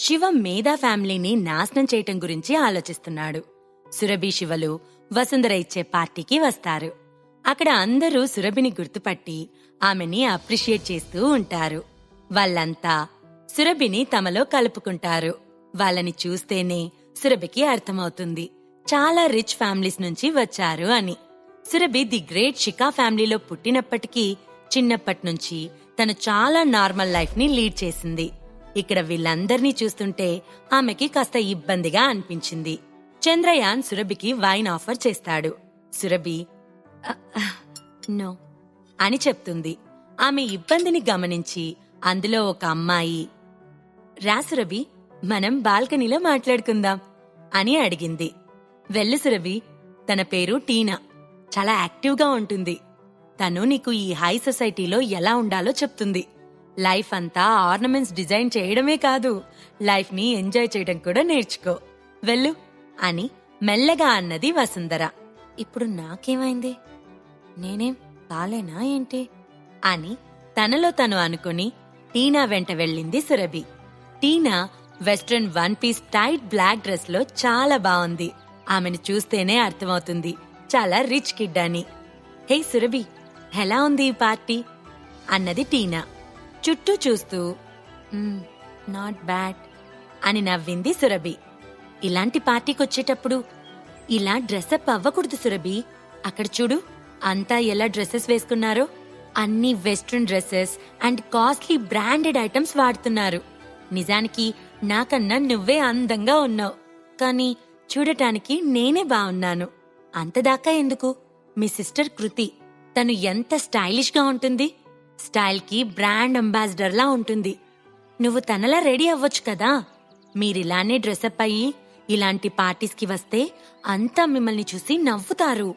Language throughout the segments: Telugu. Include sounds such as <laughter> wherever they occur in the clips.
శివ మేధా ఫ్యామిలీని నాశనం చేయటం గురించి ఆలోచిస్తున్నాడు. సురభి శివలు వసుంధర ఇచ్చే పార్టీకి వస్తారు. అక్కడ అందరూ సురభిని గుర్తుపట్టి ఆమెని అప్రిషియేట్ చేస్తూ ఉంటారు. వాళ్ళంతా సురభిని తమలో కలుపుకుంటారు. వాళ్ళని చూస్తేనే సురభికి అర్థమవుతుంది. చాలా రిచ్ ఫ్యామిలీస్ నుంచి వచ్చారు అని. సురభి ది గ్రేట్ షికా ఫ్యామిలీలో పుట్టినప్పటికీ చిన్నప్పటి నుంచి తను చాలా నార్మల్ లైఫ్ని లీడ్ చేసింది. ఇక్కడ వీళ్ళందర్నీ చూస్తుంటే ఆమెకి కాస్త ఇబ్బందిగా అనిపించింది. చంద్రయాన్ సురభికి వైన్ ఆఫర్ చేస్తాడు. సురభి నో అని చెప్తుంది. ఆమె ఇబ్బందిని గమనించి అందులో ఒక అమ్మాయి రా సురభి మనం బాల్కనీలో మాట్లాడుకుందాం అని అడిగింది. వెళ్ళు సురభి తన పేరు టీనా చాలా యాక్టివ్గా ఉంటుంది. తను నీకు ఈ హై సొసైటీలో ఎలా ఉండాలో చెప్తుంది. లైఫ్ అంతా ఆర్నమెంట్స్ డిజైన్ చేయడమే కాదు. లైఫ్ని ఎంజాయ్ చేయడం కూడా నేర్చుకో. వెళ్ళు. అని మెల్లగా అన్నది వసుంధర. ఇప్పుడు నాకేమైంది? నేనేం కాలేనా ఏంటి? అని తనలో తను అనుకుని టీనా వెంట వెళ్ళింది Surabhi. Tina western one piece tight black డ్రెస్లో చాలా బాగుంది ఆమెను చూస్తేనే అర్థమవుతుంది. చాలా రిచ్ కిడ్ అని. హే సురభి ఎలా ఉంది ఈ పార్టీ? అన్నది టీనా. చుట్టూ చూస్తూ నాట్ బ్యాడ్ అని నవ్వింది సురభి. ఇలాంటి పార్టీకి వచ్చేటప్పుడు ఇలా డ్రెస్అప్ అవ్వకూడదు సురభి. అక్కడ చూడు అంతా ఎలా డ్రెస్సెస్ వేసుకున్నారో. అన్ని western dresses and costly branded items వాడుతున్నారు. నిజానికి నాకన్నా నువ్వే అందంగా ఉన్నావు. కానీ చూడటానికి నేనే బాగున్నాను అంతదాకా ఎందుకు? మీ సిస్టర్ కృతి తను ఎంత స్టైలిష్గా ఉంటుంది? స్టైల్కి బ్రాండ్ అంబాసిడర్ లా ఉంటుంది. నువ్వు తనలా రెడీ అవ్వచ్చు కదా. మీరిలానే డ్రెస్అప్ అయ్యి ఇలాంటి పార్టీస్కి వస్తే అంతా మిమ్మల్ని చూసి నవ్వుతారు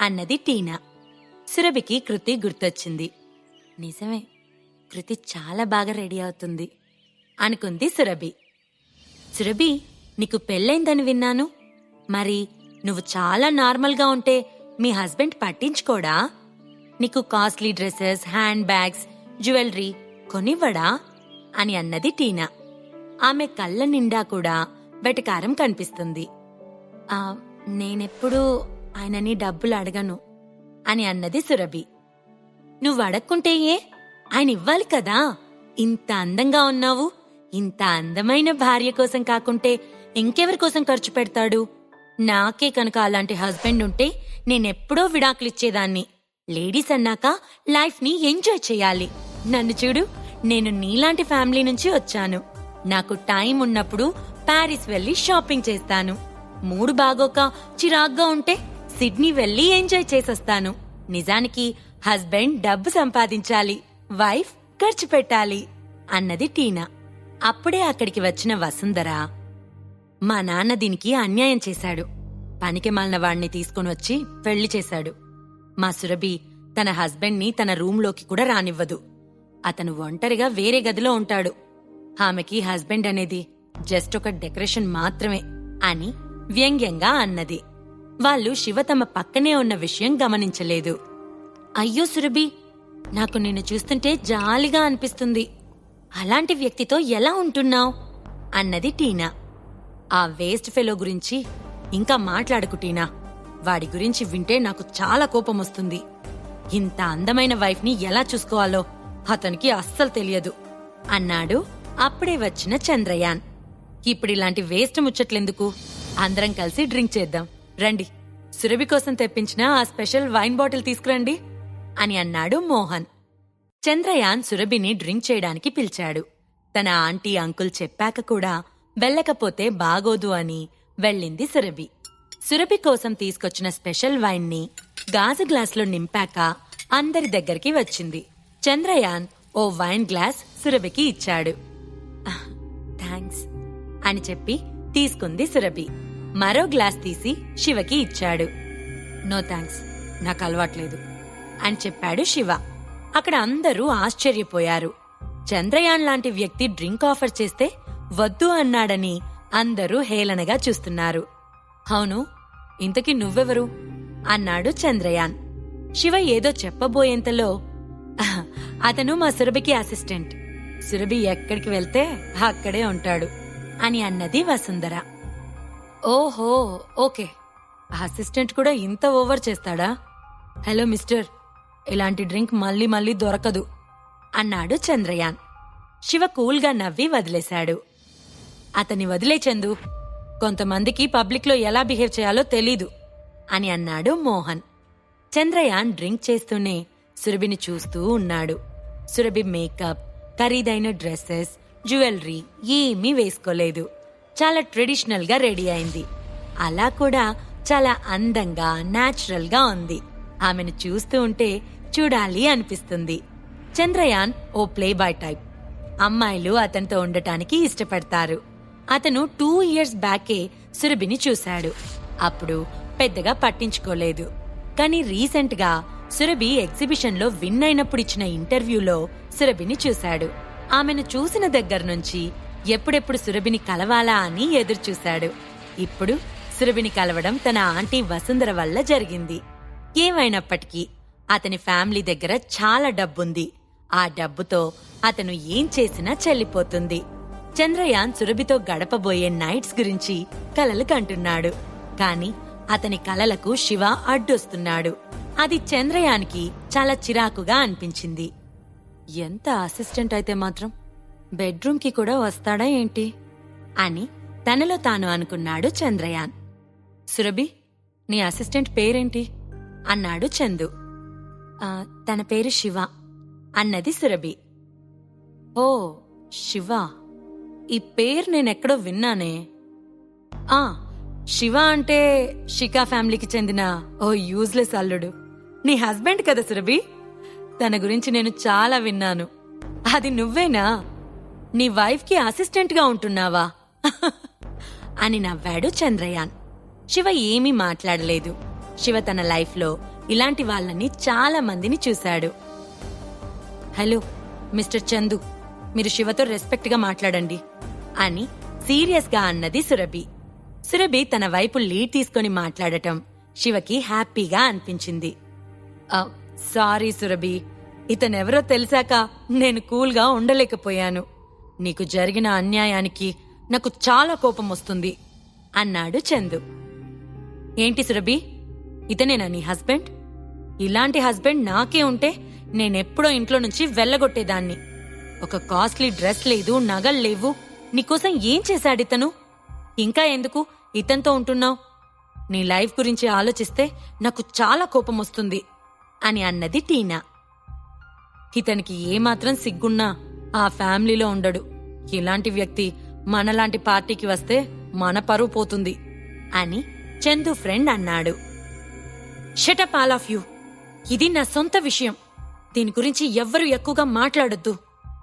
అన్నది టీనా. సురభికి కృతి గుర్తొచ్చింది. నిజమే కృతి చాలా బాగా రెడీ అవుతుంది అనుకుంది సురభి. సురభి నీకు పెళ్ళైందని విన్నాను. మరి నువ్వు చాలా నార్మల్గా ఉంటే మీ హస్బెండ్ పట్టించుకోడా? నీకు costly dresses hand bags jewellery కొనివ్వడా? అని అన్నది టీనా. ఆమె కళ్ళ నిండా కూడా వెటకారం కనిపిస్తుంది. నేనెప్పుడూ ఆయనని డబ్బులు అడగను అని అన్నది సురభి. నువ్వు అడక్కుంటే ఏ? ఆయన ఇవ్వాలి కదా. ఇంత అందంగా ఉన్నావు. ఇంత అందమైన భార్య కోసం కాకుంటే ఇంకెవరి కోసం ఖర్చు పెడతాడు? నాకే కనుక అలాంటి హస్బెండ్ ఉంటే నేనెప్పుడో విడాకులిచ్చేదాన్ని. లేడీస్ అన్నాక లైఫ్ని ఎంజాయ్ చేయాలి. నన్ను చూడు నేను నీలాంటి ఫ్యామిలీ నుంచి వచ్చాను. నాకు టైం ఉన్నప్పుడు ప్యారిస్ వెళ్ళి షాపింగ్ చేస్తాను. మూడు బాగోక చిరాగ్గా ఉంటే సిడ్నీ వెళ్ళి ఎంజాయ్ చేసొస్తాను. నిజానికి హస్బెండ్ డబ్బు సంపాదించాలి వైఫ్ ఖర్చు పెట్టాలి అన్నది టీనా. అప్పుడే అక్కడికి వచ్చిన వసుంధర మా నాన్న దీనికి అన్యాయం చేశాడు. పనికి మాలిన వాణ్ణి తీసుకుని వచ్చి పెళ్ళి చేశాడు. మా సురభి తన హస్బెండ్ని తన రూంలోకి కూడా రానివ్వదు. అతను ఒంటరిగా వేరే గదిలో ఉంటాడు. ఆమెకి హస్బెండ్ అనేది జస్ట్ ఒక డెకరేషన్ మాత్రమే అని వ్యంగ్యంగా అన్నది. వాళ్ళు శివ తమ పక్కనే ఉన్న విషయం గమనించలేదు. అయ్యో సురభి నాకు నిన్ను చూస్తుంటే జాలిగా అనిపిస్తుంది. అలాంటి వ్యక్తితో ఎలా ఉంటున్నావు? అన్నది టీనా. ఆ వేస్ట్ ఫెలో గురించి ఇంకా మాట్లాడుకు టీనా. వాడి గురించి వింటే నాకు చాలా కోపం వస్తుంది. ఇంత అందమైన వైఫ్ని ఎలా చూసుకోవాలో అతనికి అస్సలు తెలియదు. అన్నాడు అప్పుడే వచ్చిన చంద్రయాన్. ఇప్పుడు ఇలాంటి వేస్ట్ ముచ్చట్లెందుకు? అందరం కలిసి డ్రింక్ చేద్దాం. రండి. సురభి కోసం తెప్పించిన ఆ స్పెషల్ వైన్ బాటిల్ తీసుకురండి అని అన్నాడు మోహన్. చంద్రయాన్ సురభిని డ్రింక్ చేయడానికి పిలిచాడు. తన ఆంటీ అంకుల్ చెప్పాక కూడా వెళ్ళకపోతే బాగోదు అని వెళ్ళింది సురభి. సురభి కోసం తీసుకొచ్చిన స్పెషల్ వైన్ని గాజు గ్లాస్లో నింపాక అందరి దగ్గరికి వచ్చింది. చంద్రయాన్ ఓ వైన్ గ్లాస్ సురభికి ఇచ్చాడు. థ్యాంక్స్ అని చెప్పి తీసుకుంది సురభి మరో గ్లాస్ తీసి శివకి ఇచ్చాడు. నో థ్యాంక్స్ నాకు అలవాట్లేదు అని చెప్పాడు శివ. అక్కడ అందరూ ఆశ్చర్యపోయారు. చంద్రయాన్ లాంటి వ్యక్తి డ్రింక్ ఆఫర్ చేస్తే వద్దు అన్నాడని అందరూ హేళనగా చూస్తున్నారు. అవును ఇంతకీ నువ్వెవరు? అన్నాడు చంద్రయాన్. శివ ఏదో చెప్పబోయేంతలో అతను మా సురభికి అసిస్టెంట్. సురభి ఎక్కడికి వెళ్తే అక్కడే ఉంటాడు అని అన్నది వసుంధర. ఓహో ఓకే. అసిస్టెంట్ కూడా ఇంత ఓవర్ చేస్తాడా? హలో మిస్టర్ ఇలాంటి డ్రింక్ మళ్ళీ మళ్ళీ దొరకదు అన్నాడు చంద్రయాన్. శివ కూల్గా నవ్వి వదిలేశాడు. అతని వదిలే చందు కొంతమందికి పబ్లిక్లో ఎలా బిహేవ్ చేయాలో తెలీదు అని అన్నాడు మోహన్. చంద్రయాన్ డ్రింక్ చేస్తూనే సురభిని చూస్తూ ఉన్నాడు. సురభి మేకప్ ఖరీదైన డ్రెస్సెస్ జ్యువెలరీ ఏమీ వేసుకోలేదు. చాలా ట్రెడిషనల్గా రెడీ అయింది. అలా కూడా చాలా అందంగా నాచురల్గా ఉంది. ఆమెను చూస్తూ ఉంటే చూడాలి అనిపిస్తుంది. చంద్రయాన్ ఓ ప్లే బాయ్ టైప్. అమ్మాయిలు అతనితో ఉండటానికి ఇష్టపడతారు. అతను టూ ఇయర్స్ బ్యాకే సురభిని చూశాడు. అప్పుడు పెద్దగా పట్టించుకోలేదు. కానీ రీసెంట్గా సురభి ఎగ్జిబిషన్లో విన్ అయినప్పుడు ఇచ్చిన ఇంటర్వ్యూలో సురభిని చూశాడు. ఆమెను చూసిన దగ్గర నుంచి ఎప్పుడెప్పుడు సురభిని కలవాలా అని ఎదురుచూశాడు. ఇప్పుడు సురభిని కలవడం తన ఆంటీ వసుంధర వల్ల జరిగింది. ఏమైనప్పటికీ అతని ఫ్యామిలీ దగ్గర చాలా డబ్బుంది. ఆ డబ్బుతో అతను ఏం చేసినా చెల్లిపోతుంది. చంద్రయాన్ సురభితో గడపబోయే నైట్స్ గురించి కలలు కంటున్నాడు. కాని అతని కలలకు శివ అడ్డొస్తున్నాడు. అది చంద్రయాన్కి చాలా చిరాకుగా అనిపించింది. ఎంత అసిస్టెంట్ అయితే మాత్రం బెడ్రూమ్కి కూడా వస్తాడా ఏంటి? అని తనలో తాను అనుకున్నాడు చంద్రయాన్. సురభి నీ అసిస్టెంట్ పేరేంటి? అన్నాడు చందు. "ఆ, తన పేరు శివ. అన్నది సురభి. ఓ శివ. ఈ పేరు నేనెక్కడో విన్నానే. ఆ శివ అంటే షికా ఫ్యామిలీకి చెందిన ఓ యూజ్లెస్ అల్లుడు. నీ హస్బెండ్ కదా సురభి? తన గురించి నేను చాలా విన్నాను. అది నువ్వేనా? నీ వైఫ్కి అసిస్టెంట్గా ఉంటున్నావా? <laughs> అని నవ్వాడు చంద్రయాన్. శివ ఏమీ మాట్లాడలేదు. శివ తన లైఫ్లో ఇలాంటి వాళ్ళని చాలా మందిని చూశాడు. Hello mister Chandu. మీరు శివతో రెస్పెక్ట్గా మాట్లాడండి అని సీరియస్గా అన్నది సురభి. సురభి తన వైపు లీడ్ తీసుకొని మాట్లాడటం శివకి హ్యాపీగా అనిపించింది. "ఆ, సారీ సురభి. ఇతనెవరో తెలిసాక నేను కూల్గా ఉండలేకపోయాను. నీకు జరిగిన అన్యాయానికి నాకు చాలా కోపం వస్తుంది అన్నాడు చందు. ఏంటి సురభి? ఇతనేనా నీ హస్బెండ్? ఇలాంటి హస్బెండ్ నాకే ఉంటే నేనెప్పుడో ఇంట్లో నుంచి వెళ్ళగొట్టేదాన్ని. ఒక కాస్ట్లీ డ్రెస్ లేదు నగలు లేవు. నీకోసం ఏం చేశాడు ఇతను? ఇంకా ఎందుకు ఇతనితో ఉంటున్నావు? నీ లైఫ్ గురించి ఆలోచిస్తే నాకు చాలా కోపం వస్తుంది అని అన్నది టీనా. ఇతనికి ఏమాత్రం సిగ్గున్నా ఆ ఫ్యామిలీలో ఉండడు. ఇలాంటి వ్యక్తి మనలాంటి పార్టీకి వస్తే మన పరువు పోతుంది అని చందు ఫ్రెండ్ అన్నాడు. Shut up all of you ఇది నా సొంత విషయం. దీని గురించి ఎవ్వరు ఎక్కువగా మాట్లాడొద్దు.